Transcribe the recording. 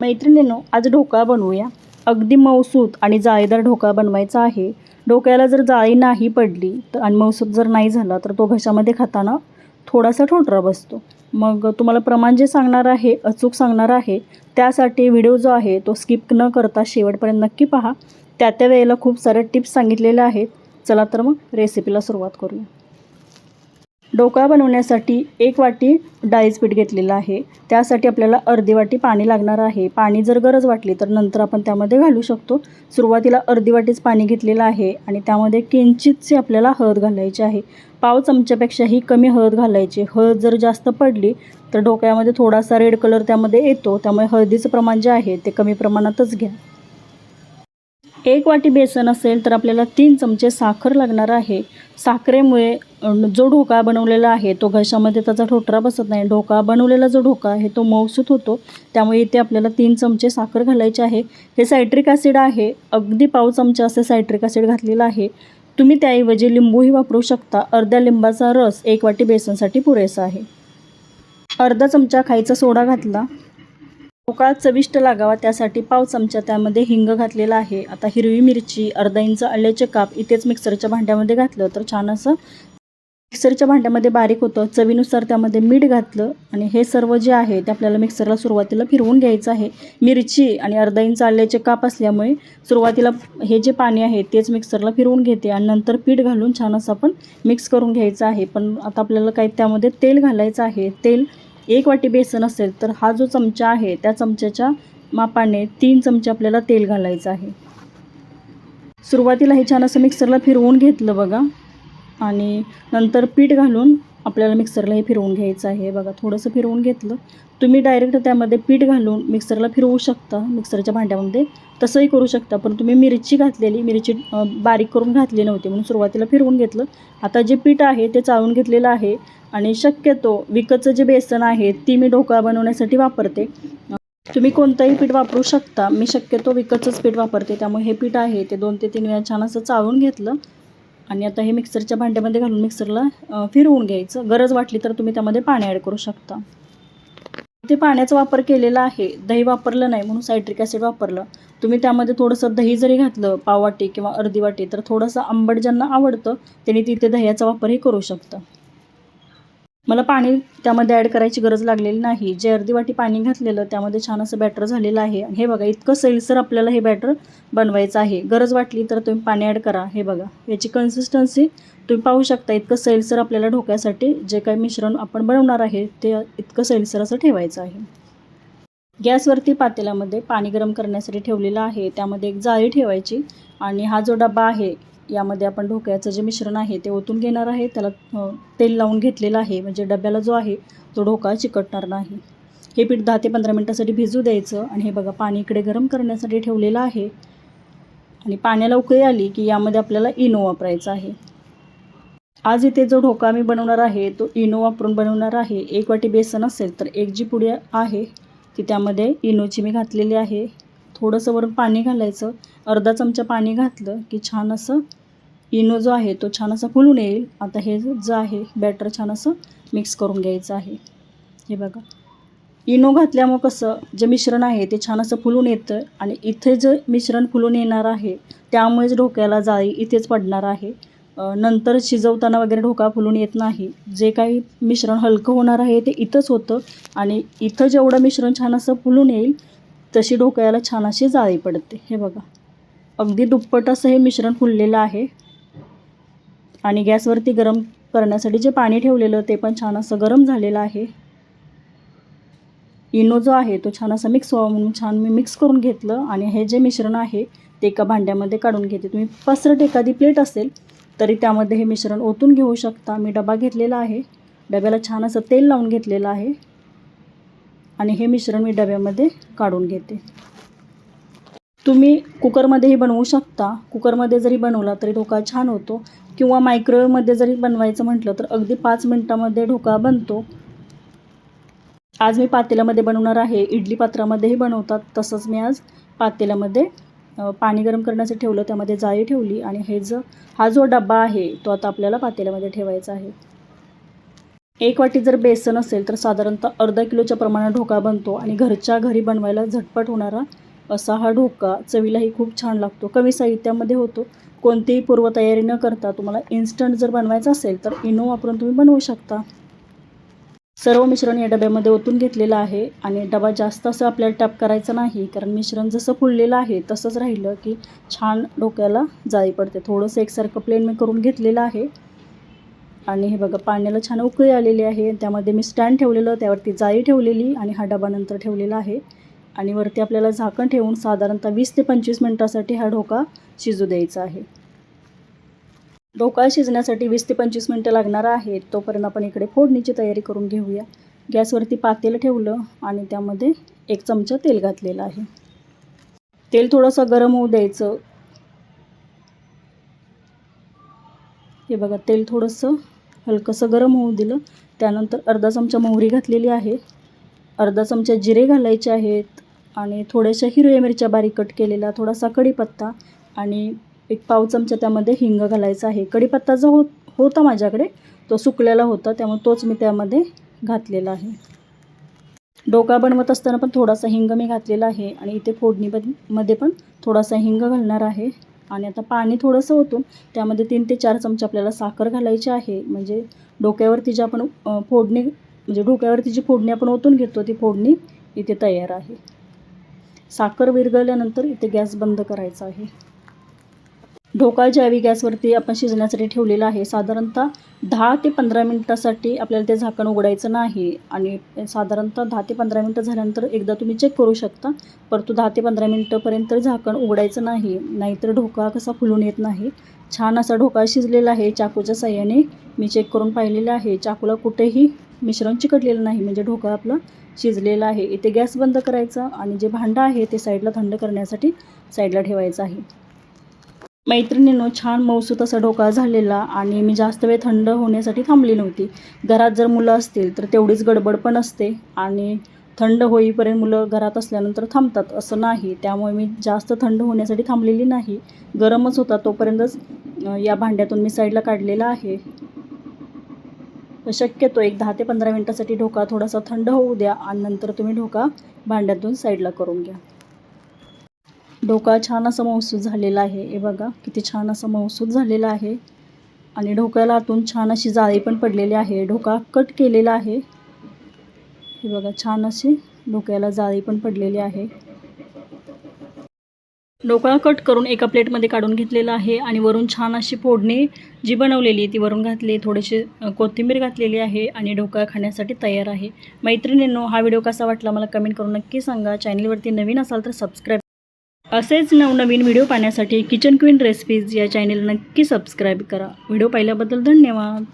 मैत्रिणींनो आज ढोकळा बनवूया. अगदी मऊसूत आणि जाळीदार ढोकळा बनवायचा आहे. डोक्याला जर जाळी नाही पडली तर आणि मऊसूत जर नाही झाला तर तो घशामध्ये खाताना थोडासा ठोटरा बसतो. मग तुम्हाला प्रमाण जे सांगणार आहे अचूक सांगणार आहे त्यासाठी व्हिडिओ जो आहे तो स्किप न करता शेवटपर्यंत नक्की पहा. त्या त्या वेळेला खूप साऱ्या टिप्स सांगितलेल्या आहेत. चला तर मग रेसिपीला सुरुवात करूया. ढोकळा बनवण्यासाठी एक वाटी डाळीचं पीठ घेतलेलं आहे. त्यासाठी आपल्याला अर्धी वाटी पाणी लागणार आहे. पाणी जर गरज वाटली तर नंतर आपण त्यामध्ये घालू शकतो. सुरुवातीला अर्धी वाटीच पाणी घेतलेलं आहे आणि त्यामध्ये किंचितची आपल्याला हळद घालायची आहे. पाव चमच्यापेक्षाही कमी हळद घालायची. हळद जर जास्त पडली तर ढोकळ्यामध्ये थोडासा रेड कलर त्यामध्ये येतो. त्यामुळे हळदीचं प्रमाण जे आहे ते कमी प्रमाणातच घ्या. एक वाटी बेसन असेल तर आपल्याला तीन चमचे साखर लागणार आहे. साखरेमुळे जो ढोका बनवलेला आहे तो घशामध्ये त्याचा ठोठरा बसत नाही. ढोका बनवलेला जो ढोका आहे तो मौसूत होतो. त्यामुळे इथे आपल्याला तीन चमचे साखर घालायचे आहे. हे सायट्रिक ॲसिड आहे. अगदी पाव चमचा असे सायट्रिक ॲसिड घातलेलं आहे. तुम्ही त्याऐवजी लिंबूही वापरू शकता. अर्ध्या लिंबाचा रस एक वाटी बेसनसाठी पुरेसा आहे. अर्धा चमचा खायचा सोडा घातला. ढोकळा चविष्ट लागावा त्यासाठी पाव चमचा त्यामध्ये हिंग घातलेला आहे. आता हिरवी मिरची अर्धा इंच आल्याचे काप इथेच मिक्सरच्या भांड्यामध्ये घातलं तर छान असं मिक्सरच्या भांड्यामध्ये बारीक होतं. चवीनुसार त्यामध्ये मीठ घातलं आणि हे सर्व जे आहे ते आपल्याला मिक्सरला सुरुवातीला फिरवून घ्यायचं आहे. मिरची आणि अर्धा इंच आल्याचे काप असल्यामुळे सुरुवातीला हे जे पाणी आहे तेच मिक्सरला फिरवून घेते आणि नंतर पीठ घालून छान असं आपण मिक्स करून घ्यायचं आहे. पण आता आपल्याला काही त्यामध्ये तेल घालायचं आहे. तेल एक वाटी बेसन असेल तर हा जो चमचा आहे त्या चमच्याच्या मापाने तीन चमचे आपल्याला तेल घालायचं आहे. सुरुवातीला हे छान असं मिक्सरला फिरवून घेतलं बघा. आणि नंतर पीठ घालून आपल्याला मिक्सरला हे फिरवून घ्यायचं आहे. बघा थोडंसं फिरवून घेतलं. तुम्ही डायरेक्ट त्यामध्ये पीठ घालून मिक्सरला फिरवू शकता. मिक्सरच्या भांड्यामध्ये तसंही करू शकता. पण तुम्ही मिरची घातलेली मिरची बारीक करून घातली नव्हती. म्हणून सुरुवातीला फिरवून घेतलं. आता जे पीठ आहे ते चाळून घेतलेलं आहे. आणि शक्यतो विकतचं जे बेसन आहे ती मी ढोकळा बनवण्यासाठी वापरते. तुम्ही कोणतंही पीठ वापरू शकता. मी शक्यतो विकतचंच पीठ वापरते. त्यामुळे हे पीठ आहे ते दोन ते तीन वेळा छान असं चाळून घेतलं. आणि आता हे मिक्सरच्या भांड्यामध्ये घालून मिक्सरला फिरवून घ्यायचं. गरज वाटली तर तुम्ही त्यामध्ये पाणी ॲड करू शकता. ते पाण्याचा वापर केलेला आहे. दही वापरलं नाही म्हणून सायट्रिक ॲसिड वापरलं. तुम्ही त्यामध्ये थोडंसं दही जरी घातलं पाववाटी किंवा अर्धी वाटी तर थोडंसं आंबट ज्यांना आवडतं त्यांनी तिथे दह्याचा वापरही करू शकता. मला पाणी त्यामध्ये ॲड करायची गरज लागलेली नाही. जे अर्धी वाटी पाणी घातलेलं त्यामध्ये छान असं बॅटर झालेलं आहे. आणि हे बघा इतकं सैलसर आपल्याला हे बॅटर बनवायचं आहे. गरज वाटली तर तुम्ही पाणी ॲड करा. हे बघा याची कन्सिस्टन्सी तुम्ही पाहू शकता इतकं सैलसर आपल्याला ढोक्यासाठी जे काही मिश्रण आपण बनवणार आहे ते इतकं सैलसर असं ठेवायचं आहे. गॅसवरती पातेल्यामध्ये पाणी गरम करण्यासाठी ठेवलेलं आहे. त्यामध्ये एक जाळी ठेवायची आणि हा जो डबा आहे यामध्ये आपण ढोकळ्याचं जे मिश्रण आहे ते ओतून घेणार आहे. त्याला तेल लावून घेतलेलं आहे. म्हणजे डब्याला जो आहे तो ढोकळा चिकटणार नाही. हे पीठ दहा ते पंधरा मिनटासाठी भिजू द्यायचं आणि हे बघा पाणी इकडे गरम करण्यासाठी ठेवलेलं आहे. आणि पाण्याला उकळी आली की यामध्ये आपल्याला इनो वापरायचा आहे. आज इथे जो ढोका मी बनवणार आहे तो इनो वापरून बनवणार आहे. एक वाटी बेसन असेल तर एक जी पुडी आहे ती त्यामध्ये इनोची मी घातलेली आहे. थोडंसं वरून पाणी घालायचं. अर्धा चमचा पाणी घातलं की छान असं इनो जो आहे तो छान असा फुलून येईल. आता हे जे आहे बॅटर छान असं मिक्स करून घ्यायचं आहे. हे बघा. इनो घातल्यामुळं कसं जे मिश्रण आहे ते छान असं फुलून येतं आणि इथे जे मिश्रण फुलून येणार आहे त्यामुळेच ढोक्याला जाळी इथेच पडणार आहे. नंतर शिजवताना वगैरे ढोका फुलून येत नाही. जे काही मिश्रण हलकं होणार आहे ते इथंच होतं आणि इथं जेवढं मिश्रण छान असं फुलून येईल तशी ढोकळ्याला छान अशी जाळी पडते. हे बघा. अगदी दुप्पट असं हे मिश्रण फुललेलं आहे. आणि गॅसवरती गरम करण्यासाठी जे पाणी ठेवलेलं ते पण छान असं गरम झालेलं आहे. इनो जो आहे तो छान असा मिक्स व्हावा म्हणून छान मी मिक्स करून घेतलं आणि हे जे मिश्रण आहे ते एका भांड्यामध्ये काढून घेते. तुम्ही पसरट एखादी प्लेट असेल तरी त्यामध्ये हे मिश्रण ओतून घेऊ शकता. मी डबा घेतलेला आहे. डब्याला छान असं तेल लावून घेतलेलं आहे. आणि हे मिश्रण मी डब्यामध्ये काढून घेते. तुम्ही कुकरमध्येही बनवू शकता. कुकरमध्ये जरी बनवला तरी ढोका छान होतो. किंवा मायक्रोवेवमध्ये जरी बनवायचं म्हटलं तर अगदी पाच मिनटामध्ये ढोका बनतो. आज मी पातेल्यामध्ये बनवणार आहे. इडली पात्रामध्येही बनवतात. तसंच मी आज पातेल्यामध्ये पाणी गरम करण्याचं ठेवलं. त्यामध्ये जाळी ठेवली आणि हे जो हा जो डबा आहे तो आता आपल्याला पातेल्यामध्ये ठेवायचा आहे. एक वाटी जर बेसन असेल तर साधारणतः अर्धा किलोच्या प्रमाणात ढोका बनतो आणि घरच्या घरी बनवायला झटपट होणारा असा हा ढोका चवीलाही खूप छान लागतो. कमी साहित्यामध्ये होतो. कोणतीही पूर्वतयारी न करता तुम्हाला इन्स्टंट जर बनवायचं असेल तर इनो वापरून तुम्ही बनवू शकता. सर्व मिश्रण या डब्यामध्ये ओतून घेतलेलं आहे आणि डबा जास्त असं आपल्याला टॅप करायचा नाही कारण मिश्रण जसं फुललेलं आहे तसंच राहिलं की छान डोक्याला जाळी पडते. थोडंसं एकसारखं प्लेन मी करून घेतलेलं आहे. आणि हे बघा पाण्याला छान उकळी आलेली आहे. त्यामध्ये मी स्टँड ठेवलेलं त्यावरती जाळी ठेवलेली आणि हा डबा नंतर ठेवलेला आहे. आणि वरती आपल्याला झाकण ठेवून साधारणतः वीस ते पंचवीस मिनटासाठी हा ढोका शिजू द्यायचा आहे. ढोका शिजण्यासाठी वीस ते पंचवीस मिनटं लागणार आहे तोपर्यंत आपण इकडे फोडणीची तयारी करून घेऊया. गॅसवरती पातेल ठेवलं आणि त्यामध्ये एक चमचा तेल घातलेलं आहे. तेल थोडंसं गरम होऊ द्यायचं. हे बघा तेल थोडंसं हलकंसं गरम होऊ दिलं. त्यानंतर अर्धा चमचा मोहरी घातलेली आहे. अर्धा चमचा जिरे घालायचे आहेत आणि थोड्याशा हिरव्या मिरच्या बारीक कट केलेल्या थोडासा कढीपत्ता आणि एक पाव चमचा त्यामध्ये हिंग घालायचा आहे. कढीपत्ता जो हो होता माझ्याकडे तो सुकलेला होता त्यामुळे तोच मी त्यामध्ये घातलेला आहे. डोका बनवत असताना पण थोडासा हिंग मी घातलेला आहे आणि इथे फोडणीमध्ये पण थोडासा हिंग घालणार आहे. आणि आता पाणी थोडंसं ओतून त्यामध्ये तीन ते चार चमचे आपल्याला साखर घालायची आहे. म्हणजे डोक्यावरती जी आपण फोडणी म्हणजे डोक्यावरती जी फोडणी आपण ओतून घेतो ती फोडणी इथे तयार आहे. साखर विरघळल्यानंतर इथे गॅस बंद करायचा आहे. ढोका ज्यावेळी गॅसवरती आपण शिजण्यासाठी ठेवलेला आहे. साधारणतः दहा ते पंधरा मिनटासाठी आपल्याला ते झाकण उघडायचं नाही आणि साधारणतः दहा ते पंधरा मिनटं झाल्यानंतर एकदा तुम्ही चेक करू शकता. परंतु दहा ते पंधरा मिनटंपर्यंत झाकण उघडायचं नाही नाहीतर ढोका कसा फुलून येत नाही. छान असा ढोका शिजलेला आहे. चाकूच्या साह्याने मी चेक करून पाहिलेलं आहे. चाकूला कुठेही मिश्रण चिकटलेलं नाही म्हणजे ढोका आपला शिजलेला आहे. इथे गॅस बंद करायचा आणि जे भांडं आहे ते साईडला थंड करण्यासाठी साईडला ठेवायचं आहे. मैत्रिणीनं छान मौसूत असा ढोका झालेला आणि मी जास्त वेळ थंड होण्यासाठी थांबली नव्हती. घरात जर मुलं असतील तर तेवढीच गडबड पण असते आणि थंड होईपर्यंत मुलं घरात असल्यानंतर थांबतात असं नाही. त्यामुळे मी जास्त थंड होण्यासाठी थांबलेली नाही. गरमच होता तोपर्यंतच या भांड्यातून मी साईडला काढलेला आहे. शक्यतो एक दहा ते पंधरा मिनटासाठी ढोका थोडासा थंड होऊ द्या आणि नंतर तुम्ही ढोका भांड्यातून साईडला करून घ्या. ढोका छान असा मौसूद झालेला आहे. हे बघा किती छान असा मौसूद झालेला आहे. आणि ढोक्याला आतून छान अशी जाळी पण पडलेली आहे. ढोका कट केलेला आहे. हे बघा छान अशी ढोकळ्याला जाळी पण पडलेली आहे. ढोकळा कट करून एका प्लेटमध्ये काढून घेतलेला आहे आणि वरून छान अशी फोडणी जी बनवलेली ती वरून घातली. थोडीशी कोथिंबीर घातलेली आहे आणि ढोकळा खाण्यासाठी तयार आहे. मैत्रिणींनो हा व्हिडिओ कसा वाटला मला कमेंट करून नक्की सांगा. चॅनलवरती नवीन असाल तर सबस्क्राईब असेच नवनवीन व्हिडिओ पाहण्यासाठी किचन क्वीन रेसिपीज या चॅनल नक्की सबस्क्राईब करा. व्हिडिओ पाहिल्याबद्दल धन्यवाद.